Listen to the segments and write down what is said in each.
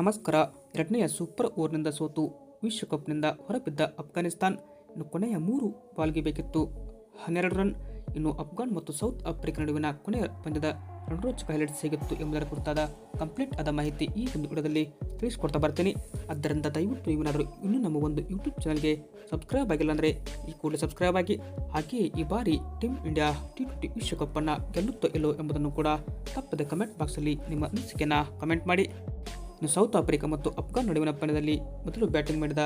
ನಮಸ್ಕಾರ. ಎರಡನೆಯ ಸೂಪರ್ ಓವರ್ನಿಂದ ಸೋತು ವಿಶ್ವಕಪ್ನಿಂದ ಹೊರಬಿದ್ದ ಅಫ್ಘಾನಿಸ್ತಾನ್ ಇನ್ನು ಕೊನೆಯ ಮೂರು ಬಾಲ್ಗೆ ಬೇಕಿತ್ತು ಹನ್ನೆರಡು ರನ್, ಇನ್ನು ಅಫ್ಘಾನ್ ಮತ್ತು ಸೌತ್ ಆಫ್ರಿಕಾ ನಡುವಿನ ಕೊನೆಯ ಪಂದ್ಯದ ರಣರೋಚಕ ಹೈಲೈಟ್ಸ್ ಹೇಗಿತ್ತು ಎಂಬುದರ ಕುರಿತಾದ ಕಂಪ್ಲೀಟ್ ಆದ ಮಾಹಿತಿ ಈ ಒಂದು ವಿಡಿಯೋದಲ್ಲಿ ತಿಳಿಸ್ಕೊಡ್ತಾ ಬರ್ತೀನಿ. ಆದ್ದರಿಂದ ದಯವಿಟ್ಟು ನೀವೇನಾದರೂ ಇನ್ನೂ ನಮ್ಮ ಒಂದು ಯೂಟ್ಯೂಬ್ ಚಾನಲ್ಗೆ ಸಬ್ಸ್ಕ್ರೈಬ್ ಆಗಿಲ್ಲ ಅಂದರೆ ಈ ಕೂಡಲೇ ಸಬ್ಸ್ಕ್ರೈಬ್ ಆಗಿ, ಹಾಗೆಯೇ ಈ ಬಾರಿ ಟೀಮ್ ಇಂಡಿಯಾ ಟಿ ಟ್ವೆಂಟಿ ವಿಶ್ವಕಪ್ಪನ್ನು ಗೆಲ್ಲುತ್ತೋ ಇಲ್ಲೋ ಎಂಬುದನ್ನು ಕೂಡ ತಪ್ಪದೆ ಕಮೆಂಟ್ ಬಾಕ್ಸಲ್ಲಿ ನಿಮ್ಮ ಅನಿಸಿಕೆಯನ್ನು ಕಮೆಂಟ್ ಮಾಡಿ. ಇನ್ನು ಸೌತ್ ಆಫ್ರಿಕಾ ಮತ್ತು ಅಫ್ಘಾನ್ ನಡುವಿನ ಪಂದ್ಯದಲ್ಲಿ ಮೊದಲು ಬ್ಯಾಟಿಂಗ್ ಮಾಡಿದ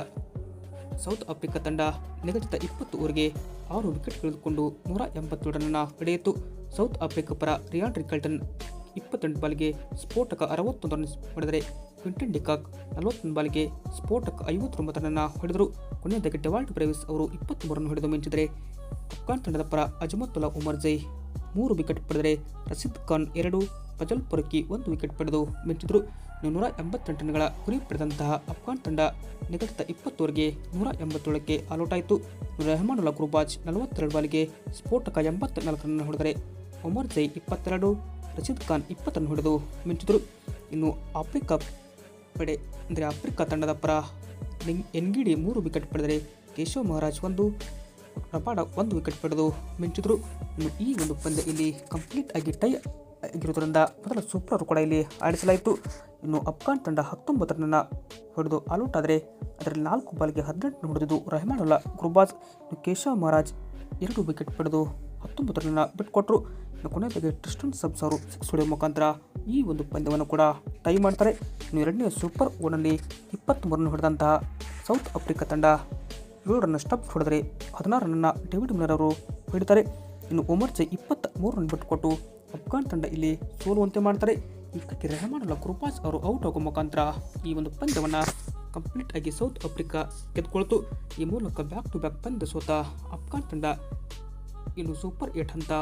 ಸೌತ್ ಆಫ್ರಿಕಾ ತಂಡ ನಿಗದಿತ ಇಪ್ಪತ್ತು ಓವರ್ಗೆ ಆರು ವಿಕೆಟ್ ಕಳೆದುಕೊಂಡು ನೂರ ಎಂಬತ್ತೇಳು ರನ್ನ ಪಡೆಯಿತು. ಸೌತ್ ಆಫ್ರಿಕಾ ಪರ ರಿಯಾನ್ ರಿಕಲ್ಟನ್ ಇಪ್ಪತ್ತೆಂಟು ಬಾಲ್ಗೆ ಸ್ಫೋಟಕ ಅರವತ್ತೊಂದು ರನ್ ಹೊಡೆದರೆ ಕ್ವಿಂಟನ್ ಡಿಕಾಕ್ ನಲವತ್ತೊಂದು ಬಾಲ್ಗೆ ಸ್ಫೋಟಕ ಐವತ್ತೊಂಬತ್ತು ರನ್ನ ಹೊಡೆದರು. ಕೊನೆಯದಾಗಿ ಡೆವಾಲ್ಟ್ ಬ್ರೇವಿಸ್ ಅವರು ಇಪ್ಪತ್ತ್ಮೂರು ರನ್ ಹೊಡೆದು ಮಿಂಚಿದರೆ ಅಫ್ಘಾನ್ ತಂಡದ ಪರ ಅಜಮತುಲ್ಲಾ ಉಮರ್ ಜೈ ಮೂರು ವಿಕೆಟ್ ಪಡೆದರೆ ರಸೀದ್ ಖಾನ್ ಎರಡು ಫಜಲ್ ಒಂದು ವಿಕೆಟ್ ಪಡೆದು ಮಿಂಚಿದ್ರು ನೂರ ಎಂಬತ್ತೆಂಟು ರನ್ಗಳ ಗುರಿ ಪಡೆದಂತಹ ಅಫ್ಘಾನ್ ತಂಡ ನಿಗದಿತ ಇಪ್ಪತ್ತೋವರೆಗೆ ನೂರ ಎಂಬತ್ತೇಳಕ್ಕೆ ಆಲ್ಔಟ್ ಆಯಿತು ರೆಹಮಾನುಲ್ಲಾ ಗುರುಬಾಜ್ ನಲವತ್ತೆರಡು ಬಾಲಿಗೆ ಸ್ಫೋಟಕ ಎಂಬತ್ನಾಲ್ಕು ರನ್ ಹೊಡೆದರೆ ಒಮರ್ ಜೈ ಇಪ್ಪತ್ತೆರಡು, ರಶೀದ್ ಖಾನ್ ಇಪ್ಪತ್ತು ಹೊಡೆದು ಮಿಂಚಿದ್ರು ಇನ್ನು ಆಫ್ರಿಕಾ ಪಡೆ ಅಂದರೆ ಆಫ್ರಿಕಾ ತಂಡದ ಪರ ನಿಂಗ್ ಎನ್ಗಿಡಿ ಮೂರು ವಿಕೆಟ್ ಪಡೆದರೆ ಕೇಶವ್ ಮಹಾರಾಜ್ ಒಂದು ರಪಾಡ ಒಂದು ವಿಕೆಟ್ ಪಡೆದು ಮಿಂಚಿದ್ರು ಇನ್ನು ಈ ಒಂದು ಪಂದ್ಯ ಇಲ್ಲಿ ಕಂಪ್ಲೀಟ್ ಆಗಿ ಟೈ ಆಗಿರುವುದರಿಂದ ಮೊದಲ ಸೂಪರ್ ಕೂಡ ಇಲ್ಲಿ ಆಡಿಸಲಾಯಿತು. ಇನ್ನು ಅಫ್ಘಾನ್ ತಂಡ ಹತ್ತೊಂಬತ್ತು ರನ್ನ ಹೊಡೆದು ಆಲ್ಔಟ್ ಆದರೆ ಅದರಲ್ಲಿ ನಾಲ್ಕು ಬಾಲ್ಗೆ ಹದಿನೆಂಟು ಹೊಡೆದಿದ್ದು ರೆಹಮಾನುಲ್ಲಾ ಗುರುಬಾಜ್ ಕೇಶವ್ ಮಹಾರಾಜ್ ಎರಡು ವಿಕೆಟ್ ಪಡೆದು ಹತ್ತೊಂಬತ್ತು ರನ್ನ ಬಿಟ್ಟುಕೊಟ್ಟರು ಇನ್ನು ಕೊನೆಯದಾಗಿ ಟ್ರಿಸ್ಟನ್ ಸಬ್ಸ್ ಅವರು ಸಿಕ್ಸ್ ಹೊಡೆಯುವ ಮುಖಾಂತರ ಈ ಒಂದು ಪಂದ್ಯವನ್ನು ಕೂಡ ಟೈ ಮಾಡ್ತಾರೆ. ಇನ್ನು ಎರಡನೇ ಸೂಪರ್ ಓವರ್ನಲ್ಲಿ ಇಪ್ಪತ್ತ್ಮೂರು ಹೊಡೆದಂತಹ ಸೌತ್ ಆಫ್ರಿಕಾ ತಂಡ ಏಳು ರನ್ನ ಸ್ಟಪ್ ಹೊಡೆದರೆ ಹದಿನಾರು ರನ್ನ ಡೇವಿಡ್ ಮಿಲ್ಲರ್ ಅವರು ಹಿಡಿತಾರೆ ಇನ್ನು ಒಮರ್ ಜೈ ಇಪ್ಪತ್ತ ಮೂರು ರನ್ ಬಿಟ್ಟುಕೊಟ್ಟು ಅಫ್ಘಾನ್ ತಂಡ ಇಲ್ಲಿ ಸೋಲುವಂತೆ ಮಾಡ್ತಾರೆ. ಇದಕ್ಕೆ ರೆಹಮಾನುಲ್ಲಾ ಕೃಪಾಸ್ ಅವರು ಔಟ್ ಆಗೋ ಮುಖಾಂತರ ಈ ಒಂದು ಪಂದ್ಯವನ್ನು ಕಂಪ್ಲೀಟ್ ಆಗಿ ಸೌತ್ ಆಫ್ರಿಕಾ ಗೆದ್ದುಕೊಳ್ತು. ಈ ಮೂಲಕ ಬ್ಯಾಕ್ ಟು ಬ್ಯಾಕ್ ಪಂದ್ಯ ಸೋತ ಅಫ್ಘಾನ್ ತಂಡ ಇನ್ನು ಸೂಪರ್ ಏಟ್ ಅಂತ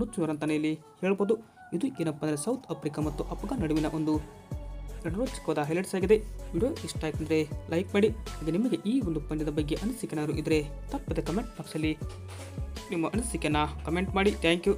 ನುಚ್ಚುವರಂತಾನೆ ಇಲ್ಲಿ ಹೇಳ್ಬೋದು. ಇದು ಏನಪ್ಪ ಅಂದರೆ ಸೌತ್ ಆಫ್ರಿಕಾ ಮತ್ತು ಅಫ್ಘಾನ್ ನಡುವಿನ ಒಂದು ರೋಚಕವಾದ ಹೈಲೈಟ್ಸ್ ಆಗಿದೆ. ವಿಡಿಯೋ ಇಷ್ಟ ಆಯ್ತಂದರೆ ಲೈಕ್ ಮಾಡಿ. ಹಾಗೆ ನಿಮಗೆ ಈ ಒಂದು ಪಂದ್ಯದ ಬಗ್ಗೆ ಅನಿಸಿಕೆನಾದರೂ ಇದ್ದರೆ ತಪ್ಪದೆ ಕಮೆಂಟ್ ಬಾಕ್ಸಲ್ಲಿ ನಿಮ್ಮ ಅನಿಸಿಕೆನ ಕಮೆಂಟ್ ಮಾಡಿ. Thank you